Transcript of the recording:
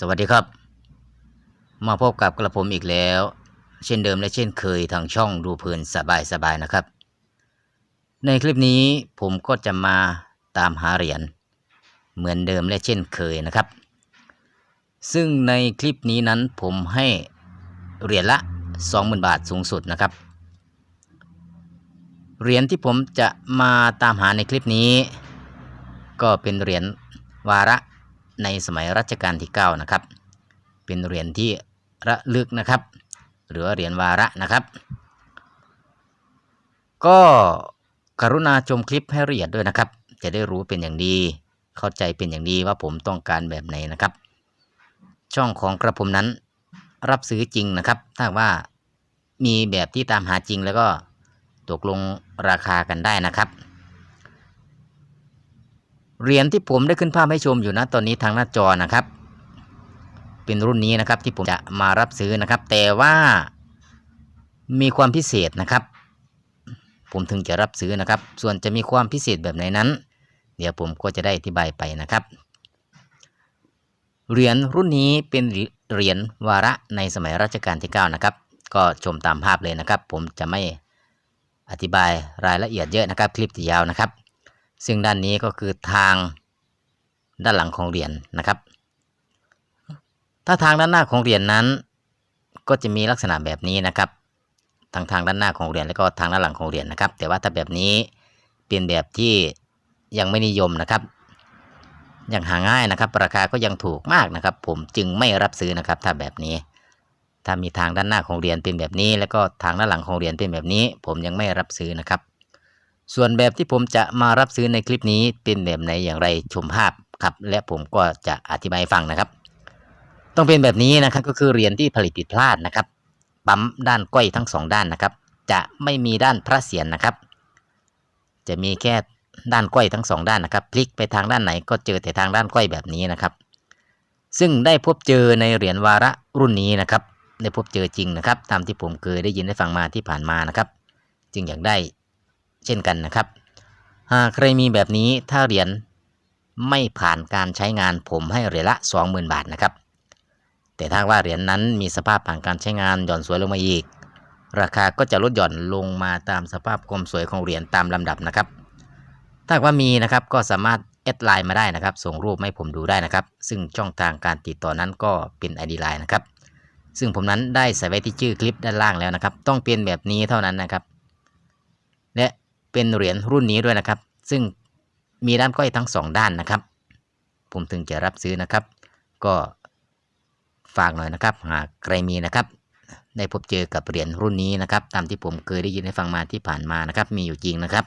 สวัสดีครับ มาพบกับกระผมอีกแล้ว เช่นเดิมและเช่นเคยทางช่องดูเพลินสบายสบายนะครับ ในคลิปนี้ผมก็จะมาตามหาเหรียญเหมือนเดิมและเช่นเคยนะครับ ซึ่งในคลิปนี้นั้นผมให้เหรียญละ 20,000 บาทสูงสุดนะครับ เหรียญที่ผมจะมาตามหาในคลิปนี้ ก็เป็นเหรียญวาระ ในสมัยรัชกาลที่ 9 นะครับ เป็นเหรียญที่ระลึกนะครับ หรือเหรียญวาระนะครับ ก็กรุณาชมคลิปให้ละเอียดด้วยนะครับ จะได้รู้เป็นอย่างดี เข้าใจเป็นอย่างดีว่าผมต้องการแบบไหนนะครับ ช่องของกระผมนั้นรับซื้อจริงนะครับ ถ้าว่ามีแบบที่ตามหาจริงแล้วก็ตกลงราคากันได้นะครับ เหรียญที่ผมได้ขึ้นภาพให้ชมอยู่นะตอนนี้ทางหน้าจอนะครับ เป็นรุ่นนี้นะครับที่ผมจะมารับซื้อนะครับ แต่ว่ามีความพิเศษนะครับ ผมถึงจะรับซื้อนะครับ ส่วนจะมีความพิเศษแบบไหนนั้น เดี๋ยวผมก็จะได้อธิบายไปนะครับเหรียญรุ่นนี้เป็นเหรียญวาระในสมัยรัชกาลที่ 9 นะครับ ก็ชมตามภาพเลยนะครับ ผมจะไม่อธิบายรายละเอียดเยอะนะครับ คลิปจะยาวนะครับ ซึ่งด้านนี้ก็คือทางด้านหลังของเหรียญนะครับ ถ้าทางด้านหน้าของเหรียญนั้น ก็จะมีลักษณะแบบนี้นะครับทางทางด้านหน้าของเหรียญแล้วก็ทางด้านหลังของเหรียญนะครับ แต่ว่าถ้าแบบนี้เป็นแบบที่ยังไม่นิยมนะครับยังหาง่ายนะครับ ราคาก็ยังถูกมากนะครับ ผมจึงไม่รับซื้อนะครับ ถ้าแบบนี้ ถ้ามีทางด้านหน้าของเหรียญเป็นแบบนี้ แล้วก็ทางด้านหลังของเหรียญเป็นแบบนี้ ผมยังไม่รับซื้อนะครับ ส่วนแบบที่ผมจะมารับซื้อในคลิปนี้เป็นแบบไหนอย่างไรชมภาพครับ และผมก็จะอธิบายฟังนะครับ ต้องเป็นแบบนี้นะครับก็คือเหรียญที่ผลิตผิดพลาดนะครับปั๊มด้านก้อยทั้งสองด้านนะครับ จะไม่มีด้านพระเศียรนะครับ จะมีแค่ด้านก้อยทั้งสองด้านนะครับพลิกไปทางด้านไหนก็เจอแต่ทางด้านก้อยแบบนี้นะครับ ซึ่งได้พบเจอในเหรียญวาระรุ่นนี้นะครับได้พบเจอจริงนะครับ ตามที่ผมเคยได้ยินได้ฟังมาที่ผ่านมานะครับ จึงอยากได้ เช่นกันนะครับ หากใครมีแบบนี้ถ้าเหรียญไม่ผ่านการใช้งานผมให้เหรียญละ 20,000 บาทนะครับ แต่ถ้าว่าเหรียญนั้นมีสภาพผ่านการใช้งานหย่อนสวยลงมาอีก ราคาก็จะลดหย่อนลงมาตามสภาพความสวยของเหรียญตามลำดับนะครับ ถ้าว่ามีนะครับก็สามารถแอดไลน์มาได้นะครับ ส่งรูปให้ผมดูได้นะครับ ซึ่งช่องทางการติดต่อนั้นก็เป็น ID ไลน์นะครับ ซึ่งผมนั้นได้ใส่ไว้ที่ชื่อคลิปด้านล่างแล้วนะครับ ต้องเป็นแบบนี้เท่านั้นนะครับ และ เป็นเหรียญรุ่นนี้ด้วยนะครับ ซึ่งมีด้านก้อยทั้งสองด้านนะครับ ผมถึงจะรับซื้อนะครับ ก็ฝากหน่อยนะครับ หากใครมีนะครับ ได้พบเจอกับเหรียญรุ่นนี้นะครับ ตามที่ผมเคยได้ยินได้ฟังมาที่ผ่านมานะครับ มีอยู่จริงนะครับ